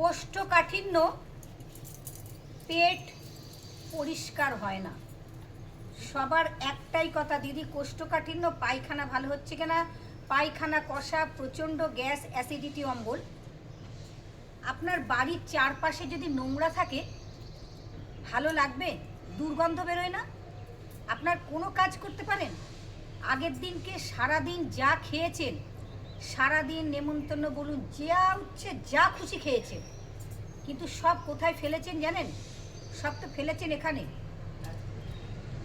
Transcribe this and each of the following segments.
কোষ্ঠকাঠিন্য পেট পরিষ্কার হয় না। সবার একটাই কথা, দিদি, কোষ্ঠকাঠিন্য, পায়খানা ভালো হচ্ছে কিনা? পায়খানা কষা, প্রচণ্ড গ্যাস, অ্যাসিডিটি, অম্বল। আপনার বাড়ির চারপাশে যদি নোংরা থাকে, ভালো লাগবে? দুর্গন্ধ বেরোয় না? আপনার কোনো কাজ করতে পারেন? আগের দিনকে সারাদিন যা খেয়েছেন সারাদিন নেমন্তন্ন বলুন যা উঠছে, যা খুশি খেয়েছে। কিন্তু সব কোথায় ফেলেছেন জানেন? সব তো ফেলেছেন এখানে।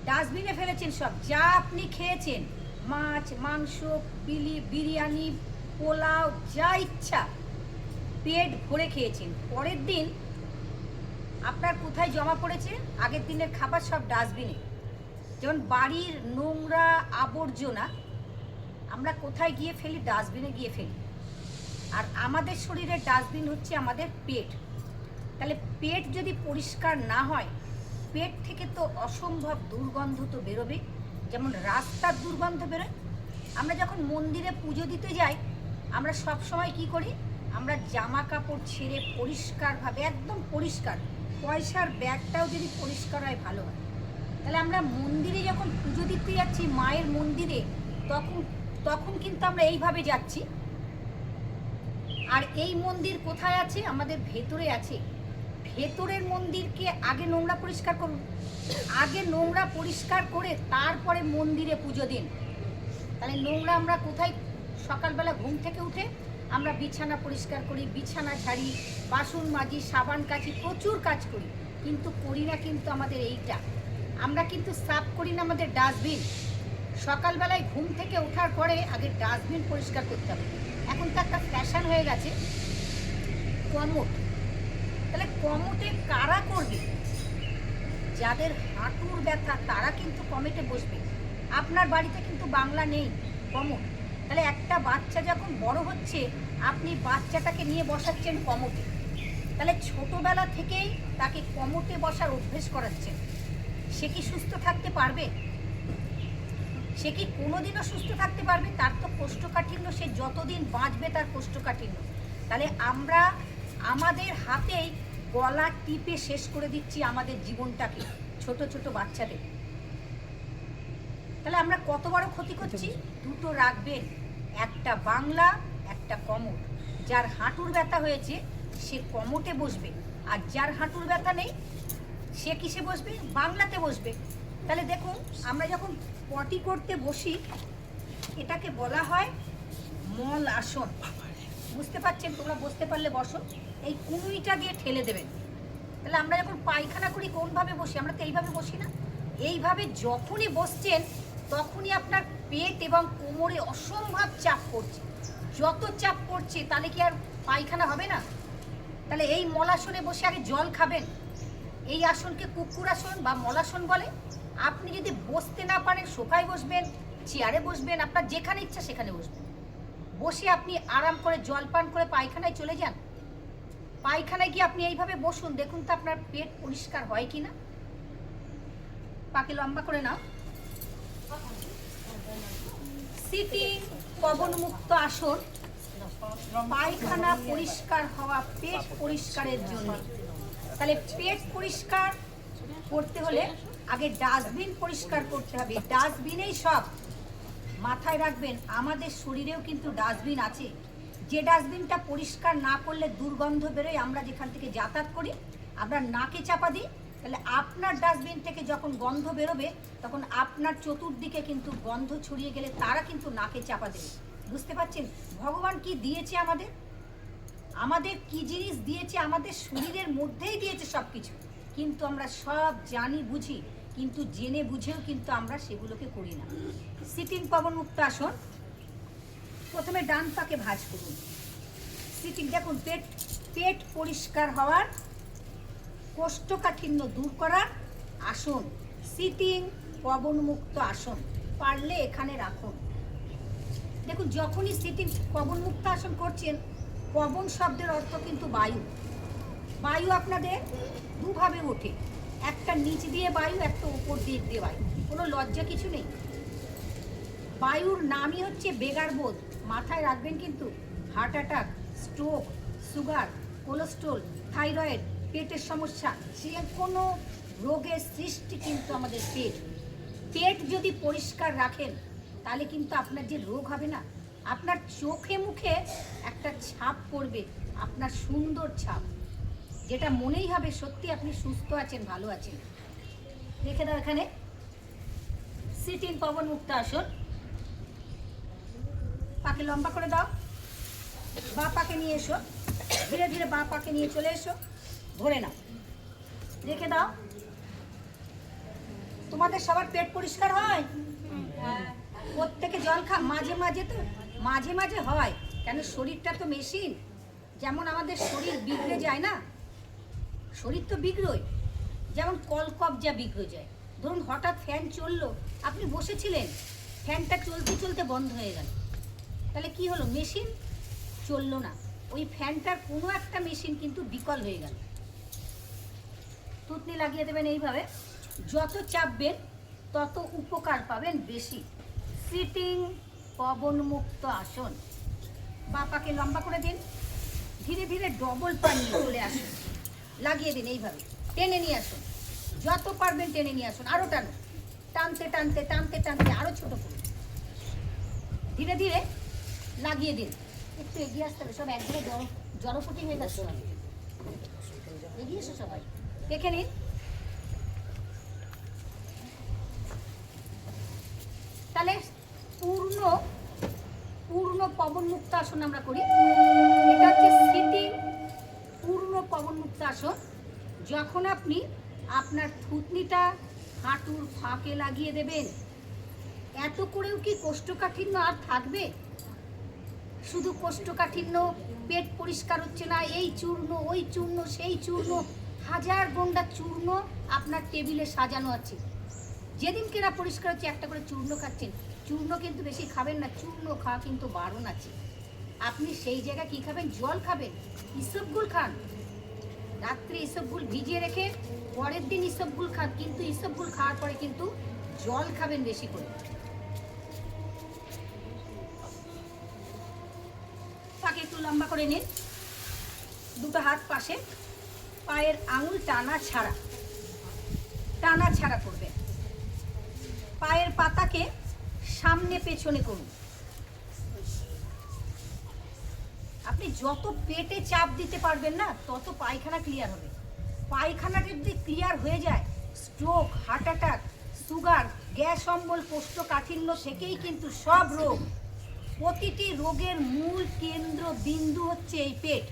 ডাস্টবিনে ফেলেছেন সব। যা আপনি খেয়েছেন, মাছ, মাংস, বিলি, বিরিয়ানি, পোলাও, যা ইচ্ছা, পেট ভরে খেয়েছেন। পরের দিন আপনার কোথায় জমা পড়েছে? আগের দিনের খাবার সব ডাস্টবিনে। যেমন বাড়ির নোংরা আবর্জনা আমরা কোথায় গিয়ে ফেলি, ডাস্টবিনে গিয়ে ফেলি। আর আমাদের শরীরের ডাস্টবিন হচ্ছে আমাদের পেট। তাহলে পেট যদি পরিষ্কার না হয়, পেট থেকে তো অসম্ভব দুর্গন্ধ তো বেরোবে যেমন রাস্তার দুর্গন্ধ বেরোয়। আমরা যখন মন্দিরে পুজো দিতে যাই, আমরা সব সময় কি করি? আমরা জামা কাপড় ছেড়ে পরিষ্কারভাবে, একদম পরিষ্কার। পয়সার ব্যাগটাও যদি পরিষ্কার হয়, ভালো হয়। তাহলে আমরা মন্দিরে যখন পুজো দিতে যাচ্ছি, মায়ের মন্দিরে, তখন তখন কিন্তু আমরা এইভাবে যাচ্ছি। আর এই মন্দির কোথায় আছে? আমাদের ভেতরে আছে। ভেতরের মন্দিরকে আগে নোংরা পরিষ্কার করুন। আগে নোংরা পরিষ্কার করে তারপরে মন্দিরে পুজো দিন। তাহলে নোংরা আমরা কোথায়? সকালবেলা ঘুম থেকে উঠে আমরা বিছানা পরিষ্কার করি, বিছানা ঝাড়ি, বাসন মাজি, সাবান কাচি, প্রচুর কাজ করি। কিন্তু করি না কিন্তু আমাদের এইটা। আমরা কিন্তু সাফ করি না আমাদের ডাস্টবিন। সকালবেলায় ঘুম থেকে ওঠার পরে আগে ডাস্টবিন পরিষ্কার করতে হবে। এখন তো একটা ফ্যাশন হয়ে গেছে। কমট। তাহলে কমোটে কারা করবে? যাদের হাঁটুর ব্যথা, তারা কিন্তু কমেটে বসবে। আপনার বাড়িতে কিন্তু বাংলা নেই, কমট। তাহলে একটা বাচ্চা যখন বড় হচ্ছে, আপনি বাচ্চাটাকে নিয়ে বসাচ্ছেন কমোটে। তাহলে ছোটবেলা থেকেই তাকে কমোটে বসার অভ্যেস করাচ্ছেন। সে কি সুস্থ থাকতে পারবে? সে কি কোনোদিনও সুস্থ থাকতে পারবে? তার তো কোষ্ঠকাঠিন্য, সে যতদিন বাঁচবে তার কোষ্ঠকাঠিন্য। তাহলে আমরা আমাদের হাতেই গলা টিপে শেষ করে দিচ্ছি আমাদের জীবনটাকে, ছোট ছোট বাচ্চাদের। তাহলে আমরা কত বড় ক্ষতি করছি? দুটো রাখবেন, একটা বাংলা, একটা কমর যার হাঁটুর ব্যথা হয়েছে, সে কমটে বসবে। আর যার হাঁটুর ব্যথা নেই, সে কিসে বসবে? বাংলাতে বসবে। তাহলে দেখুন, আমরা যখন পটি করতে বসি, এটাকে বলা হয় মল আসন। বুঝতে পারছেন? তোমরা বসতে পারলে বসো। এই কুনুইটা দিয়ে ঠেলে দেবেন। তাহলে আমরা যখন পায়খানা করি, কোনভাবে বসি? আমরা তো এইভাবে বসি না। এইভাবে যখনই বসছেন, তখনই আপনার পেট এবং কোমরে অসম্ভব চাপ পড়ছে। যত চাপ পড়ছে, তাহলে কি আর পায়খানা হবে না? তাহলে এই মলাসনে বসে আগে জল খাবেন। এই আসনকে কুকুর আসন বা মলাসন বলে। আপনি যদি বসতে না পারেন, সোফায় বসবেন, চেয়ারে বসবেন, আপনার যেখানে ইচ্ছা সেখানে বসবেন। বসে আপনি আরাম করে জল পান করে পায়খানায় চলে যান। পায়খানায় গিয়ে আপনি এইভাবে বসুন, দেখুন তো আপনার পেট পরিষ্কার হয় কি না পাকে লম্বা করে নাও। সিটিং পবনমুক্ত আসন। পায়খানা পরিষ্কার হওয়া, পেট পরিষ্কারের জন্য। তাহলে পেট পরিষ্কার করতে হলে আগে ডাস্টবিন পরিষ্কার করতে হবে। ডাস্টবিনেই সব। মাথায় রাখবেন, আমাদের শরীরেও কিন্তু ডাস্টবিন আছে। যে ডাস্টবিনটা পরিষ্কার না করলে দুর্গন্ধ বেরোয়, আমরা যেখান থেকে যাতায়াত করি, আমরা নাকে চাপা দিই, তাহলে আপনার ডাস্টবিন থেকে যখন গন্ধ বেরোবে, তখন আপনার চতুর্দিকে কিন্তু গন্ধ ছড়িয়ে গেলে তারা কিন্তু নাকে চাপা দেবে। বুঝতে পারছেন? ভগবান কি দিয়েছে আমাদের? আমাদের কি জিনিস দিয়েছে? আমাদের শরীরের মধ্যেই দিয়েছে সব কিছু কিন্তু আমরা সব জানি, বুঝি, কিন্তু জেনে বুঝেও কিন্তু আমরা সেগুলোকে করি না। সিটিং পবন মুক্ত আসন। প্রথমে ডান পাকে ভাজ করুন। সিটিং, দেখুন, পেট পেট পরিষ্কার হওয়ার, কোষ্ঠকাঠিন্য দূর করার আসন। সিটিং পবনমুক্ত আসন। পারলে এখানে রাখুন। দেখুন, যখনই সিটিং পবনমুক্ত আসন করছেন পবন শব্দের অর্থ কিন্তু বায়ু। বায়ু আপনাদের দুভাবে ওঠে। একটা নিচ দিয়ে বায়ু, একটা উপর দিক দিয়ে বায়ু। কোনো লজ্জা কিছু নেই। বায়ুর নামই হচ্ছে বেগার বোধ। মাথায় রাখবেন কিন্তু, heart attack, stroke, sugar, cholesterol, thyroid, পেটের সমস্যা, সে কোনো রোগের সৃষ্টি কিন্তু আমাদের পেট। পেট যদি পরিষ্কার রাখেন, তাহলে কিন্তু আপনার যে রোগ হবে না। আপনার চোখে মুখে একটা ছাপ পড়বে আপনার সুন্দর ছাপ যেটা মনেই হবে সত্যি আপনি সুস্থ আছেন ভালো আছেন। রেখে দাও এখানে। সিটিং পবন মুক্ত আসন। পাকে লম্বা করে দাও। বা পাকে নিয়ে এসো। ধীরে ধীরে বা পাকে নিয়ে চলে এসো। ধরে নাও। রেখে দাও। তোমাদের সবার পেট পরিষ্কার হয়। প্রত্যেকে জল খা, মাঝে মাঝে তো, মাঝে মাঝে হয়। কেন শরীরটা তো মেশিন। যেমন আমাদের শরীর বিগড়ে যায় না, শরীর তো বিগড়োয়। যেমন কলকবজা বিগড়ে যায়। ধরুন হঠাৎ ফ্যান চলল, আপনি বসেছিলেন, ফ্যানটা চলতে চলতে বন্ধ হয়ে গেল। তাহলে কি হলো? মেশিন চলল না। ওই ফ্যানটার কোনো একটা মেশিন কিন্তু বিকল হয়ে গেল। থুতনি লাগিয়ে দেবেন এইভাবে। যত চাপবেন, তত উপকার পাবেন বেশি। সিটিং পবনমুক্ত আসন। বাপাকে লম্বা করে দিন। ধীরে ধীরে ডবল পা নিয়ে চলে আসুন। লাগিয়ে দিন এইভাবে। টেনে নিয়ে আসুন। যত পারবেন টেনে নিয়ে আসুন। আরও টানুন। টানতে টানতে টানতে টানতে আরও ছোট করুন ধীরে ধীরে লাগিয়ে দিন। একটু এগিয়ে আসতে হবে। সব জড় জড়পটি হয়ে যাচ্ছে। এগিয়ে এসো সবাই। দেখে নিন তাহলে পূর্ণ পূর্ণ পবন মুক্ত আসন আমরা করি। এটা হচ্ছে সিটিং পূর্ণ পবন মুক্ত আসন। যখন আপনি আপনার থুতনিটা হাঁটুর ফাঁকে লাগিয়ে দেবেন, এত করেও কি কোষ্ঠকাঠিন্য আর থাকবে? শুধু কোষ্ঠকাঠিন্য, পেট পরিষ্কার হচ্ছে না, এই চূর্ণ, ওই চূর্ণ, সেই চূর্ণ, হাজার গন্ডা চূর্ণ আপনার টেবিলে সাজানো আছে। যেদিন কেনা পরিষ্কার হচ্ছে, একটা করে চূর্ণ খাচ্ছেন। চূর্ণ কিন্তু বেশি খাবেন না, চূর্ণ খাওয়া কিন্তু বারণ আছে। আপনি সেই জায়গায় কি খাবেন? জল খাবেন? ইসবগুল খান। রাত্রে ইসবগুল ভিজিয়ে রেখে পরের দিন ইসবগুল খান, কিন্তু ইসবগুল খাওয়ার পরে কিন্তু জল খাবেন বেশি করে। পাকে একটু লম্বা করে নিন। দুটো হাত পাশে। পায়ের আঙুল টানা ছাড়া। টানা ছাড়া করবে পায়ের পাতাকে সামনে পেছনে করুন। আপনি যত পেটে চাপ দিতে পারবেন না, তত পায়খানা ক্লিয়ার হবে। পায়খানাটা যদি ক্লিয়ার হয়ে যায় stroke heart attack sugar gas অম্বল, কোষ্ঠকাঠিন্য থেকেই কিন্তু সব রোগ। প্রতিটি রোগের মূল কেন্দ্র বিন্দু হচ্ছে এই পেট।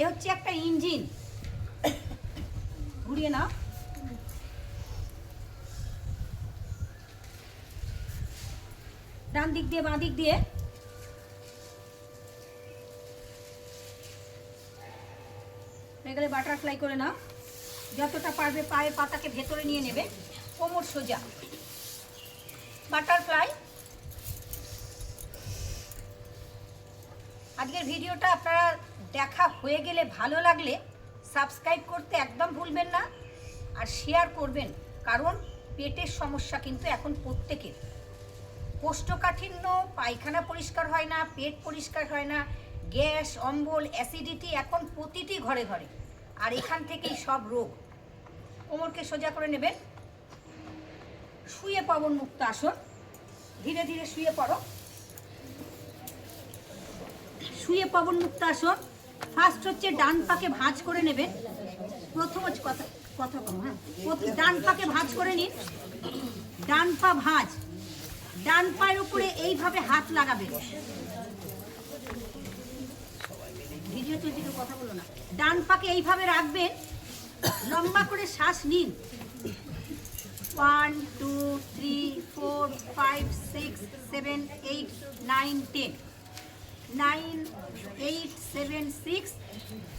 এ হচ্ছে একটা ইঞ্জিন। ঘুরিয়ে নাও। ডান দিক দিয়ে, বাঁ দিক দিয়ে। এগুলো বাটারফ্লাই করে নাও। যতটা পারবে পায়ের পাতাকে ভেতরে নিয়ে নেবে। কোমর সোজা। বাটারফ্লাই আজকের ভিডিওটা আপনারা দেখা হয়ে গেলে ভালো লাগলে সাবস্ক্রাইব করতে একদম ভুলবেন না আর শেয়ার করবেন। কারণ পেটের সমস্যা কিন্তু এখন প্রত্যেকের। কোষ্ঠকাঠিন্য, পায়খানা পরিষ্কার হয় না, পেট পরিষ্কার হয় না, গ্যাস, অম্বল, অ্যাসিডিটি এখন প্রতিটি ঘরে ঘরে। আর এখান থেকেই সব রোগ। কোমরকে সোজা করে নেবেন। শুয়ে পবন মুক্ত আসন। ধীরে ধীরে শুয়ে পড়ো। শুয়ে পবন মুক্ত আসন। ফার্স্ট হচ্ছে ডান পাকে ভাঁজ করে নেবেন। প্রথম হচ্ছে কথা কথা কম হ্যাঁ। ডান পাকে ভাঁজ করে নিন। ডান পা ভাঁজ। ডান পায়ের উপরে এইভাবে হাত লাগাবে। ভিডিও চলছে কেউ কথা বলো না। ডান পাকে এইভাবে রাখবেন, লম্বা করে শ্বাস নিন। One two three four five six seven eight nine ten nine eight seven six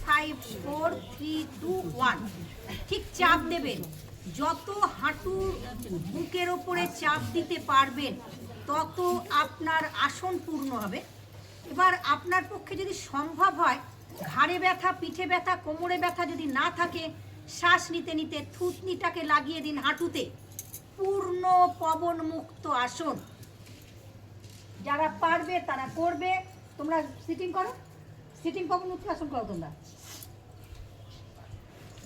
five four three two one ঠিক চাপ দেবেন। যত হাঁটু বুকের ওপরে চাপ দিতে পারবেন, তত আপনার আসন পূর্ণ হবে। এবার আপনার পক্ষে যদি সম্ভব হয়, ঘাড়ে ব্যথা, পিঠে ব্যথা, কোমরে ব্যথা যদি না থাকে, শ্বাস নিতে নিতে থুতনিটাকে লাগিয়ে দিন হাঁটুতে। পূর্ণ পবন মুক্ত আসন। যারা পারবে, তারা করবে। তোমরা সিটিং করো। সিটিং পবন মুক্ত আসন করো তোমরা?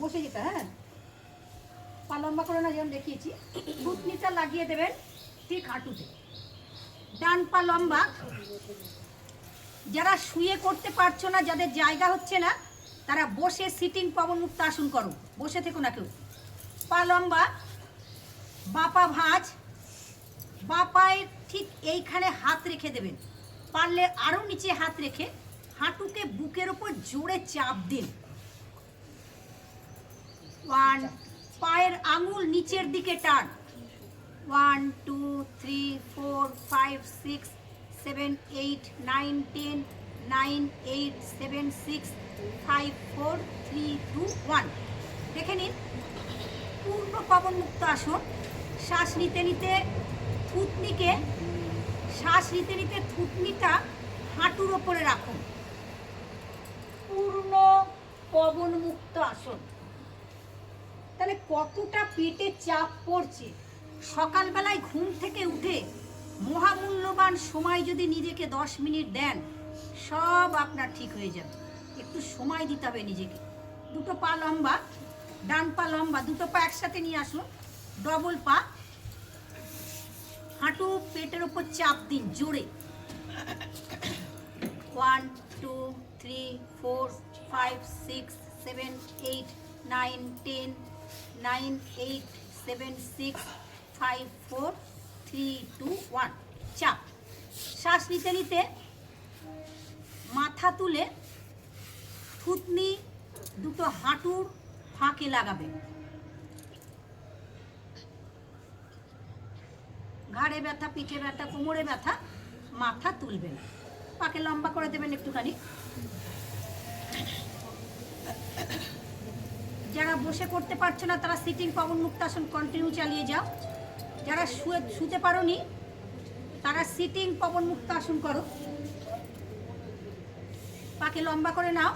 বসে যেতে হ্যাঁ? পা লম্বা করে না যেমন দেখিয়েছি। থুতনিটা লাগিয়ে দেবেন ঠিক হাঁটুতে। ডান পা লম্বা। যারা শুয়ে করতে পারছ না, যাদের জায়গা হচ্ছে না, তারা বসে সিটিং পবনমুক্ত আসন করো বসে থেকো না কেউ। পা লম্বা। বাপা ভাঁজ। বাপায় ঠিক এইখানে হাত রেখে দেবেন। পারলে আরও নিচে হাত রেখে হাঁটুকে বুকের ওপর জোরে চাপ দিন। ওয়ান পায়ের আঙুল নিচের দিকে টান। One, two, three, four, five, six, seven, eight, nine, ten, nine, eight, seven, six, five, four, three, two, one. দেখে নিন। পূর্ণ পবন মুক্ত আসন। শ্বাস নিতে নিতে থুতনিকে, শ্বাস নিতে নিতে থুতনিটা হাঁটুর ওপরে রাখুন। পূর্ণ পবন মুক্ত আসন। তাহলে কতটা পেটে চাপ পড়ছে? সকালবেলায় ঘুম থেকে উঠে মহামূল্যবান সময় যদি নিজেকে দশ মিনিট দেন, সব আপনার ঠিক হয়ে যাবে। একটু সময় দিতে হবে নিজেকে। দুটো পা লম্বা, ডান পা লম্বা, দুটো পা একসাথে নিয়ে আসুন। ডবল পা। হাঁটু পেটের ওপর চাপ দিন জোরে। One two three four five six seven eight nine ten nine eight seven six five four three two one চাপ। শ্বাস নিতে নিতে মাথা তুলে থুতনি দুটো হাঁটুর ফাঁকে লাগাবেন ঘাড়ে ব্যথা, পিঠে ব্যথা, কোমরে ব্যথা, মাথা তুলবেন পাকে লম্বা করে দেবেন একটুখানি। যারা বসে করতে পারছ না, তারা সিটিং পবন মুক্তাসন কন্টিনিউ চালিয়ে যাও। যারা শুয়ে, শুতে পারো নি তারা সিটিং পবন মুক্তাসন করো। পাকে লম্বা করে নাও।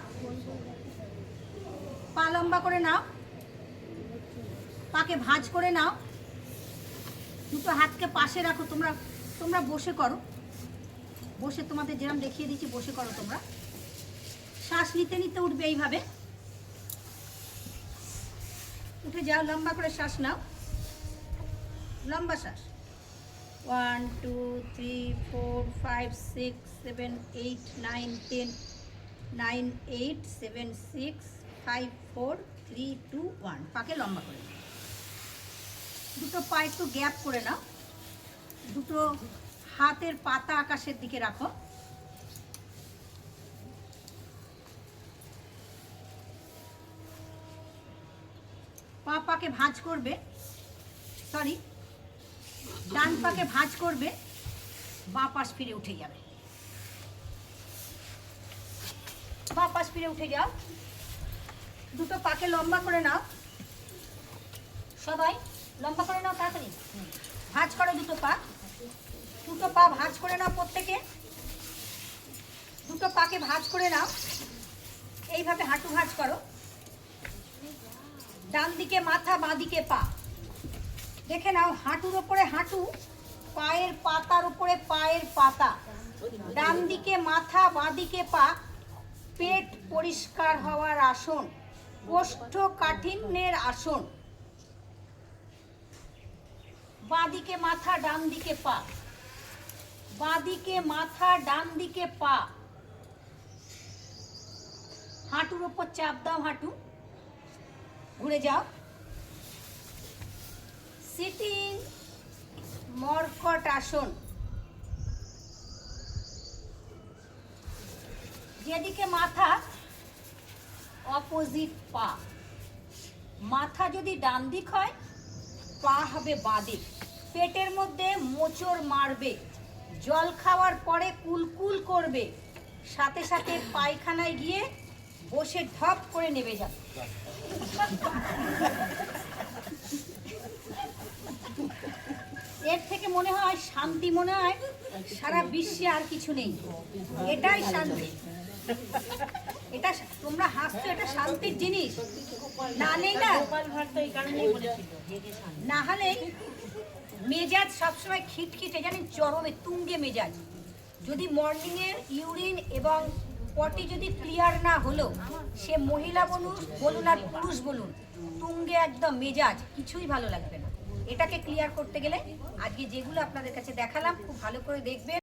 পা লম্বা করে নাও। পাকে ভাঁজ করে নাও। দুটো হাতকে পাশে রাখো, তোমরা তোমরা বসে করো। বসে তোমাদের যেরকম দেখিয়ে দিচ্ছি, বসে করো তোমরা। শ্বাস নিতে নিতে উঠবে এইভাবে। উঠে যাও, লম্বা করে শ্বাস নাও। লম্বা শ্বাস। One two three four five six seven eight nine ten nine eight seven six five four three two one পাকে লম্বা করে। দুটো পা একটু গ্যাপ করে নাও। দুটো হাতের পাতা আকাশের দিকে রাখো পা পাকে ভাঁজ করবে। সরি ডান পাকে ভাঁজ করবে, বা পাশ ফিরে উঠে যাবে। বা পাশ ফিরে উঠে যাও। দুটো পাকে লম্বা করে নাও। সবাই, লম্বা করে নাও তাড়াতাড়ি। ভাঁজ করো দুটো পা। দুটো পা ভাঁজ করে নাও প্রত্যেকে। দুটো পাকে ভাঁজ করে নাও। এইভাবে হাঁটু ভাঁজ করো। ডান দিকে মাথা বাঁ দিকে পা। দেখে নাও, হাঁটুর ওপরে হাঁটু, পায়ের পাতার উপরে পায়ের পাতা। ডান দিকে মাথা বাঁ দিকে পা। পেট পরিষ্কার হওয়ার আসন, কোষ্ঠকাঠিন্যের আসন। বাঁদিকে মাথা ডান দিকে পা। বাঁদিকে মাথা ডান দিকে পা। হাঁটুর ওপর চাপ দাও, হাঁটু। ঘুরে যাও। সিটিং মর্কট আসন। যেদিকে মাথা, অপোজিট পা। মাথা যদি ডান দিক হয়, পা হবে বাদিক পেটের মধ্যে মোচড় মারবে। জল খাওয়ার পরে কুলকুল করবে। সাথে সাথে পায়খানায় গিয়ে বসে ধপ করে নেবে যাবে। এর থেকে মনে হয় শান্তি মনে হয়, সারা বিশ্বে আর কিছু নেই। এটাই শান্তি। এটা তোমরা হাসছো, এটা শান্তির জিনিস। না নেই না। না হলে মেজাজ সবসময় খিটখিটে, জানেন, চরমে তুঙ্গে মেজাজ। যদি মর্নিংয়ের ইউরিন এবং পটি যদি ক্লিয়ার না হলো, সে মহিলা বলুন বলুন আর পুরুষ বলুন, তুঙ্গে একদম মেজাজ, কিছুই ভালো লাগবে না। এটাকে ক্লিয়ার করতে গেলে আজকে যেগুলো আপনাদের কাছে দেখালাম, খুব ভালো করে দেখবেন।